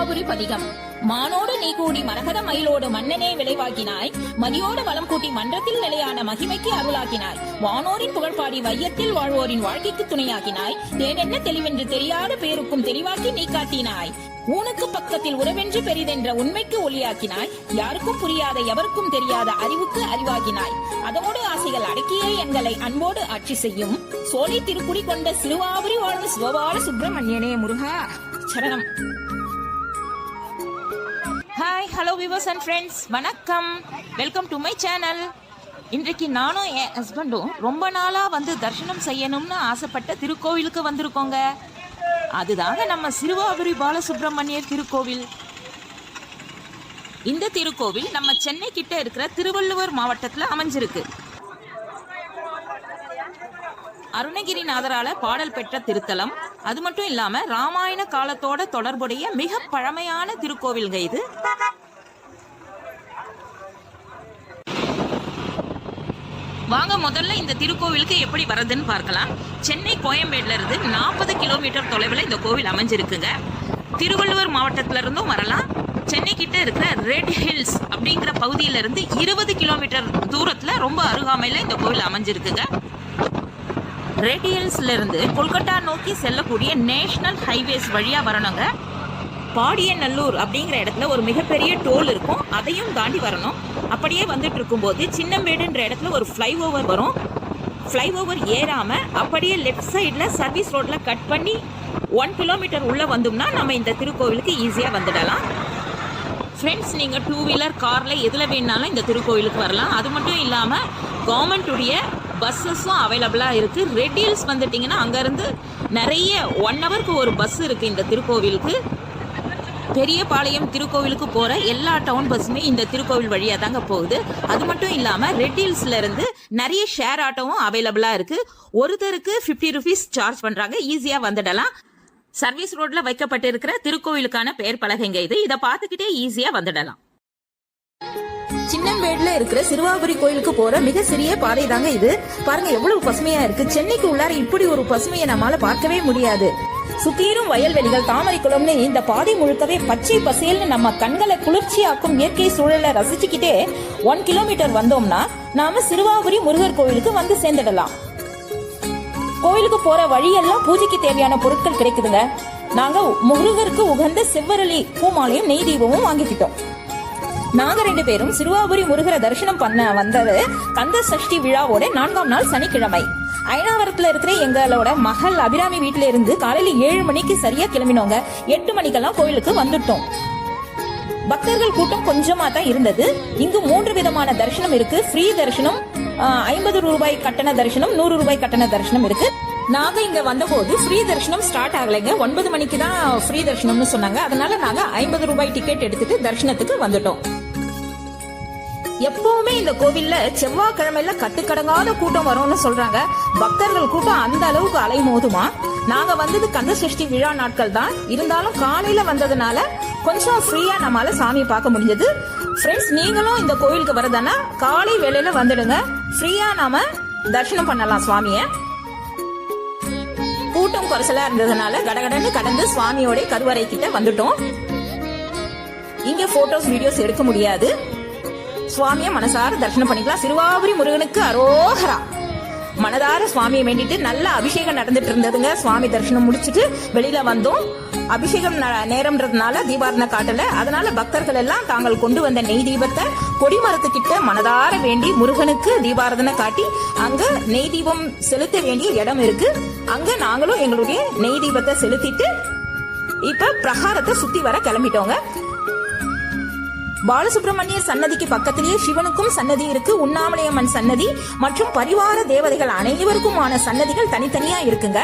சிறுவாபுரி பதிகம். மானோடு நீ கூடி மரகத மயிலோடு மன்னனே விளைவாக்கினாய் மதியோடு வளம் கூட்டி மன்றத்தில் நிலையான மகிமைக்கு அருளாக்கினாய் வானோரின் புகழ்பாடி வையத்தில் வாழ்வோரின் வாழ்க்கைக்கு துணையாக்கினாய் தேனென்ன தெளிவென்று தெரியாத பேருக்கும் தெளிவாக்கி நீ காட்டினாய். ஊனுக்கு பக்கத்தில் உறவென்று பெரிதென்ற உண்மைக்கு ஒளியாக்கினாய். யாருக்கும் புரியாத எவருக்கும் தெரியாத அறிவுக்கு அறிவாகினாய். அதோடு ஆசைகள் அடக்கியே எங்களை அன்போடு ஆட்சி செய்யும். சோலை திருக்குடி கொண்ட சிறுவாபுரி வாழ்வு சிவபால சுப்பிரமணியனே முருகா. சரணம். Hi hello viewers and friends வணக்கம். வெல்கம் டு மை சேனல் இன்றைக்கு நானும் என் ஹஸ்பண்டும் ரொம்ப நாளாக வந்து தரிசனம் செய்யணும்னு ஆசைப்பட்ட திருக்கோவிலுக்கு வந்திருக்கோங்க. அதுதாங்க நம்ம சிறுவாபுரி பாலசுப்ரமணியர் திருக்கோவில். இந்த திருக்கோவில் நம்ம சென்னை கிட்ட இருக்கிற திருவள்ளுவர் மாவட்டத்தில் அமைஞ்சிருக்கு. அருணகிரிநாதரால பாடல் பெற்ற திருத்தலம். அது மட்டும் இல்லாம ராமாயண காலத்தோட தொடர்புடைய மிக பழமையான திருக்கோவில்ங்க இது. வாங்க முதல்ல இந்த திருக்கோவிலுக்கு எப்படி வரதுன்னு பார்க்கலாம். சென்னை கோயம்பேடுல இருந்து நாற்பது கிலோமீட்டர் தொலைவில் இந்த கோவில் அமைஞ்சிருக்குங்க. திருவள்ளுவர் மாவட்டத்துல இருந்தும் வரலாம். சென்னை கிட்ட இருக்கிற ரெட் ஹில்ஸ் அப்படிங்கிற பகுதியில இருந்து இருபது கிலோமீட்டர் தூரத்துல ரொம்ப அருகாமையில இந்த கோவில் அமைஞ்சிருக்குங்க. ரெட் ஹில்ஸ்ல இருந்து கொல்கட்டா நோக்கி செல்லக்கூடிய நேஷனல் ஹைவேஸ் வழியா வரணுங்க. பாடியநல்லூர் அப்படிங்கிற இடத்துல ஒரு மிகப்பெரிய டோல் இருக்கும். அதையும் தாண்டி வரணும். அப்படியே வந்துட்டு இருக்கும்போது சின்னம்பேடுன்ற இடத்துல ஒரு ஃப்ளைஓவர் வரும். ஃப்ளைஓவர் ஏறாமல் அப்படியே லெஃப்ட் சைடில் சர்வீஸ் ரோட்டில் கட் பண்ணி ஒன் கிலோமீட்டர் உள்ளே வந்தோம்னா நம்ம இந்த திருக்கோவிலுக்கு ஈஸியாக வந்துடலாம். ஃப்ரெண்ட்ஸ் நீங்கள் டூ வீலர் காரில் எதில் வேணாலும் இந்த திருக்கோவிலுக்கு வரலாம். அது மட்டும் இல்லாமல் கவர்மெண்ட்டுடைய பஸ்ஸஸும் அவைலபிளாக இருக்குது ரெட் ஹில்ஸ் வந்துட்டிங்கன்னா அங்கேருந்து நிறைய ஒன் ஹவருக்கு ஒரு பஸ் இருக்குது இந்த திருக்கோவிலுக்கு. பெரியபாளையம் திருக்கோவிலுக்கு போகிற எல்லா டவுன் பஸ்ஸுமே இந்த திருக்கோவில் வழியாக தாங்க போகுது. அது மட்டும் இல்லாமல் ரெட் ஹில்ஸ்ல இருந்து நிறைய ஷேர் ஆட்டோவும் அவைலபிளாக இருக்குது ஒருத்தருக்கு ஃபிஃப்டி ருபீஸ் சார்ஜ் பண்ணுறாங்க ஈஸியாக வந்துடலாம். சர்வீஸ் ரோட்டில் வைக்கப்பட்டிருக்கிற திருக்கோவிலுக்கான பெயர் பலகைங்க இது. இதை பார்த்துக்கிட்டே ஈஸியாக வந்துடலாம். சின்னம்பேடுல இருக்கிற சிறுவாபுரி கோயிலுக்கு போற மிக சிறிய பாதை தாங்க இது. பாருங்க எவ்வளவு பசுமையா இருக்கு. சென்னைக்கு உள்ளார இப்படி ஒரு பசுமையை நம்மால பார்க்கவே முடியாது. சுத்தீரும் வயல்வெளிகள் தாமரை குளம்னு இந்த பாதை முழுக்கவே பச்சை பசேல்னு நம்ம கண்களை குளிர்ச்சியாக்கும் இயற்கை சூழலை ரசிச்சுக்கிட்டே ஒன் கிலோமீட்டர் வந்தோம்னா நாம சிறுவாபுரி முருகர் கோயிலுக்கு வந்து சேர்ந்துடலாம். கோயிலுக்கு போற வழியெல்லாம் பூஜைக்கு தேவையான பொருட்கள் கிடைக்குதுங்க. நாங்க முருகருக்கு உகந்த செவ்வரளி பூமாலையும் நெய் தீபமும் வாங்கிக்கிட்டோம். நாங்க ரெண்டு பேரும் சிறுவாபுரி முருகரை தரிசனம் பண்ண வந்தது கந்த சஷ்டி விழாவோட நான்காம் நாள் சனிக்கிழமை. ஐநாவரத்துல இருக்கிற எங்களோட மகள் அபிராமி வீட்டுல இருந்து காலையில ஏழு மணிக்கு சரியா கிளம்பினோங்க. எட்டு மணிக்கெல்லாம் கோயிலுக்கு வந்துட்டோம். பக்தர்கள் கூட்டம் கொஞ்சமா தான் இருந்தது. இங்கு மூன்று விதமான தரிசனம் இருக்கு. ஃப்ரீ தரிசனம் ஐம்பது ரூபாய் கட்டண தரிசனம் நூறு ரூபாய் கட்டண தரிசனம் இருக்கு. நாங்க இங்க வந்தபோது ஃப்ரீ தரிசனம் ஸ்டார்ட் ஆகலைங்க. ஒன்பது மணிக்கு தான் ஃப்ரீ தரிசனம்னு சொன்னாங்க. அதனால நாங்க ஐம்பது ரூபாய் டிக்கெட் எடுத்துட்டு தரிசனத்துக்கு வந்துட்டோம். எப்பவுமே இந்த கோவில்ல செவ்வாய்க்கிழமையில கட்டுக்கடங்காத கூட்டம் வரும்னு சொல்றாங்க. பக்தர்கள் கூட்டம் அந்த அளவுக்கு அலைமோதுமா? நாங்க வந்தது கந்த சஷ்டி விழா நாட்கள் தான். இருந்தாலும் காலையில வந்ததுனால கொஞ்சம் ஃப்ரீயா நம்மால சாமி பார்க்க முடிஞ்சது. ஃப்ரெண்ட்ஸ் நீங்களும் இந்த கோவிலுக்கு வரதுன்னா காலை வேளையில வந்துடுங்க. ஃப்ரீயா நாம தரிசனம் பண்ணலாம் சுவாமிய. கூட்டம் குறைச்சலா இருந்ததுனால கடகடன்னு கடந்து சுவாமியோட கருவறை கிட்ட வந்துட்டோம். இங்க போட்டோஸ் வீடியோஸ் எடுக்க முடியாது. சுவாமிய மனசார தரிசனம் பண்ணிக்கலாம். சிறுவாபுரி முருகனுக்கு அரோகரா. மனதார சுவாமியை வேண்டிட்டு நல்ல அபிஷேகம் நடந்துட்டு இருந்ததுங்க. சுவாமி தரிசனம் முடிச்சிட்டு வெளியில வந்தோம். அபிஷேகம் ந- நேரம்ன்றதுனால தீபாரண காட்டல. அதனால பக்தர்கள் எல்லாம் தாங்கள் கொண்டு வந்த நெய் தீபத்தை கொடிமரத்துக்கிட்ட மனதார வேண்டி முருகனுக்கு தீபாரதனை காட்டி அங்க நெய் தீபம் செலுத்த வேண்டிய இடம் இருக்கு. அங்க நாங்களும் எங்களுடைய நெய் தீபத்தை செலுத்திட்டு இப்ப பிரகாரத்தை சுத்தி வர கிளம்பிட்டோங்க. பாலசுப்ரமணிய சன்னதிக்கு பக்கத்திலேயே சிவனுக்கும் சன்னதி இருக்கு உண்ணாமலையம்மன் சன்னதி மற்றும் பரிவார தேவதைகள் அனைவருக்குமான சன்னதிகள் தனித்தனியா இருக்குங்க.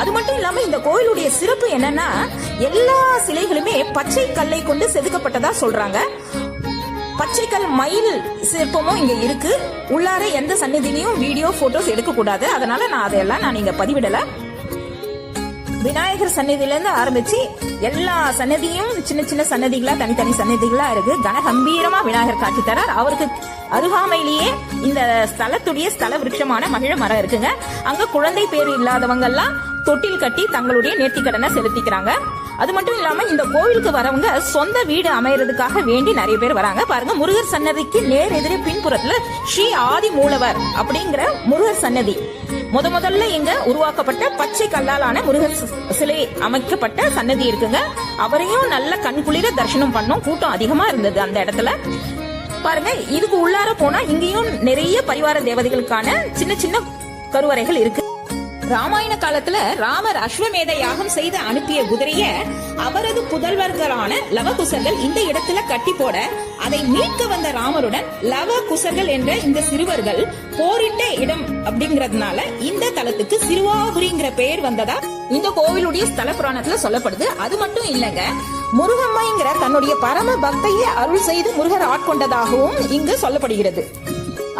அது மட்டும் இல்லாம இந்த கோயிலுடைய சிறப்பு என்னன்னா எல்லா சிலைகளுமே பச்சை கல்லை கொண்டு செதுக்கப்பட்டதா சொல்றாங்க. பச்சைக்கல் மயில் சிற்பமும் இங்க இருக்கு. உள்ளார எந்த சன்னதிலையும் வீடியோ போட்டோஸ் எடுக்க கூடாது அதனால நான் அதையெல்லாம் நான் இங்க பதிவிடல. விநாயகர் சன்னதியிலேருந்து ஆரம்பிச்சு எல்லா சன்னதியும் சின்ன சின்ன சன்னதிகளா தனித்தனி சன்னதிகளா இருக்கு. கனகம்பீரமா விநாயகர் காட்சி தரார். அவருக்கு அருகாமையிலேயே இந்த ஸ்தலத்துடைய ஸ்தல விருட்சமான மகிழ மரம் இருக்குங்க. அங்க குழந்தை பேர் இல்லாதவங்க எல்லாம் தொட்டில் கட்டி தங்களுடைய நேர்த்தி கடனை செலுத்திக்கிறாங்க. அது மட்டும் இல்லாம இந்த கோவிலுக்கு வரவங்க சொந்த வீடு அமையறதுக்காக வேண்டி நிறைய பேர் வராங்க. பாருங்க முருகர் சன்னதிக்கு நேர் எதிரே பின்புறத்துல ஸ்ரீ ஆதி மூலவர் அப்படிங்கிற முருகர் சன்னதி முத முதல்ல இங்க உருவாக்கப்பட்ட பச்சை கல்லாலான முருகர் சிலை அமைக்கப்பட்ட சன்னதி இருக்குங்க. அவரையும் நல்ல கண்குளிர தரிசனம் பண்ணோம் கூட்டம் அதிகமா இருந்தது அந்த இடத்துல. பாருங்க இதுக்கு உள்ளார போனா இங்கேயும் நிறைய பரிவார தேவதைகளுக்கான சின்ன சின்ன கருவறைகள் இருக்கு. ராமாயண காலத்துல ராமர் அஸ்வமேத யாகம் செய்து அனுப்பிய குதிரைய அவரது புதல்வர்களான லவகுசர்கள் இந்த இடத்துல கட்டி போட அதை மீட்க வந்த ராமருடன் லவகுசர்கள் என்ற இந்த சிறுவர்கள் போரிட்ட இடம் அப்படிங்கறதுனால இந்த தலத்துக்கு சிறுவாபுரிங்கிற பெயர் வந்ததா இந்த கோவிலுடைய ஸ்தல புராணத்துல சொல்லப்படுது. அது மட்டும் இல்லங்க முருகம்மைங்கிற தன்னுடைய பரம பக்தையை அருள் செய்து முருகர் ஆட்கொண்டதாகவும் இங்கு சொல்லப்படுகிறது.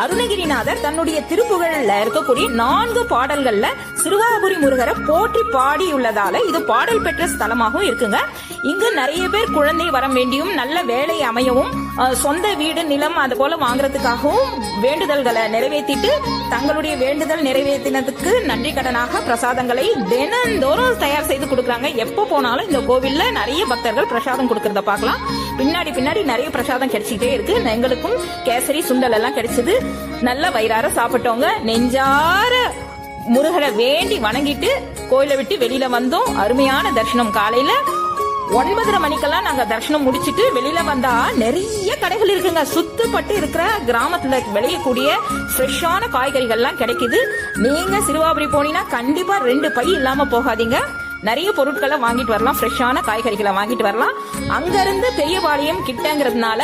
அருணகிரிநாதர் தன்னுடைய திருப்புகழ்ல இருக்கக்கூடிய நான்கு பாடல்கள்ல சிறுவாபுரி முருகரை போற்றி பாடியுள்ளதால இது பாடல் பெற்ற ஸ்தலமாகவும் இருக்குங்க. இங்கு நிறைய பேர் குழந்தை வர வேண்டியும் நல்ல வேலை அமையவும் சொந்த வீடு நிலம் அது போல வாங்குறதுக்காகவும் வேண்டுதல்களை நிறைவேற்றிட்டு தங்களுடைய வேண்டுதல் நிறைவேற்றினதுக்கு நன்றி கடனாக பிரசாதங்களை தினந்தோறும் தயார் செய்து கொடுக்குறாங்க. எப்போ போனாலும் இந்த கோவில்ல நிறைய பக்தர்கள் பிரசாதம் கொடுக்கறத பார்க்கலாம். பின்னாடி பின்னாடி நிறைய பிரசாதம் கிடைச்சிட்டே இருக்கு. எங்களுக்கும் கேசரி சுண்டல் எல்லாம் கிடைச்சது. நல்ல வயிறார சாப்பிட்டோங்க நெஞ்சார முருகரை வேண்டி வணங்கிட்டு கோயிலை விட்டு வெளியில வந்தோம். அருமையான தரிசனம். காலையில ஒன்பதரை மணிக்கெல்லாம் நாங்க தரிசனம் முடிச்சிட்டு வெளியில வந்தா நிறைய கடைகள் இருக்குங்க. சுத்துப்பட்டு இருக்கிற கிராமத்துல விளையக்கூடிய ஃப்ரெஷ்ஷான காய்கறிகள்லாம் கிடைக்குது. நீங்க சிறுவாபுரி போனீங்கன்னா கண்டிப்பா ரெண்டு பை இல்லாம போகாதீங்க. நிறைய பொருட்களை வாங்கிட்டு வரலாம். ஃப்ரெஷ்ஷான காய்கறிகளை வாங்கிட்டு வரலாம். அங்கிருந்து பெரியபாளையம் கிட்டங்கிறதுனால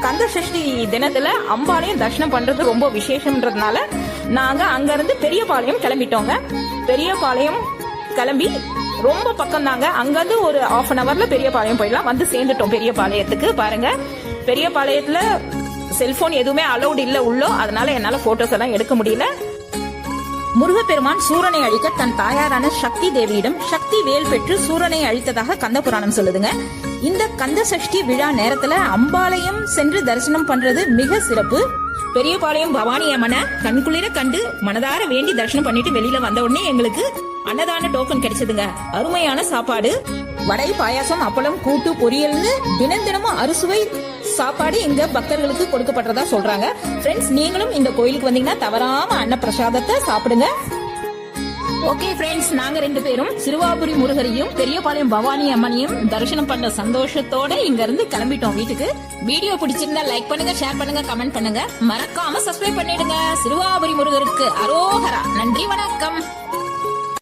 கந்த சஷ்டி தினத்துல அம்பாளையம் தர்ஷனம் பண்றது ரொம்ப விசேஷம்ன்றதுனால நாங்க அங்கிருந்து பெரியபாளையம் கிளம்பிட்டோங்க. பெரியபாளையம் கிளம்பி ரொம்ப பக்கம் தாங்க. அங்கிருந்து ஒரு ஆஃப் அன் அவர்ல பெரியபாளையம் போயிடலாம். வந்து சேர்ந்துட்டோம் பெரியபாளையத்துக்கு பாருங்க. பெரியபாளையத்துல செல்போன் எதுவுமே அலௌட் இல்ல உள்ளோ. அதனால என்னால போட்டோஸ் எல்லாம் எடுக்க முடியல. முருகப்பெருமான் சூரனை அழிக்க தன் தாயாரான சக்தி தேவியிடம் சக்தி வேல் பெற்று சூரனை அழித்ததாக கந்த புராணம் சொல்லுதுங்க. இந்த கந்த சஷ்டி விழா நேரத்துல அம்பாலயம் சென்று தரிசனம் பண்றது மிக சிறப்பு. பெரியபாளையம் பவானி அம்மனை கண்குளிர கண்டு மனதார வேண்டி தரிசனம் பண்ணிட்டு வெளியில வந்த உடனே எங்களுக்கு அன்னதான டோக்கன் கிடைச்சதுங்க. அருமையான சாப்பாடு. வடை பாயாசம் அப்பளம் கூட்டு பொரியல்னு தினம் தினமும் அறுசுவை சாப்பாடு இங்க பக்தர்களுக்கு கொடுக்கப்படுறதா சொல்றாங்க. ஃப்ரெண்ட்ஸ் நீங்களும் இந்த கோயிலுக்கு வந்தீங்கன்னா தவறாம அன்ன பிரசாதத்தை சாப்பிடுங்க. ஓகே ஃப்ரெண்ட்ஸ் நாங்க ரெண்டு பேரும் சிறுவாபுரி முருகரையும் பெரியபாளையம் பவானி அம்மனையும் தரிசனம் பண்ண சந்தோஷத்தோட இங்க இருந்து கிளம்பிட்டோம் வீட்டுக்கு. வீடியோ பிடிச்சிருந்தா லைக் பண்ணுங்க ஷேர் பண்ணுங்க கமெண்ட் பண்ணுங்க. மறக்காம சப்ஸ்கிரைப் பண்ணிடுங்க. சிறுவாபுரி முருகருக்கு அரோகரா. நன்றி வணக்கம்.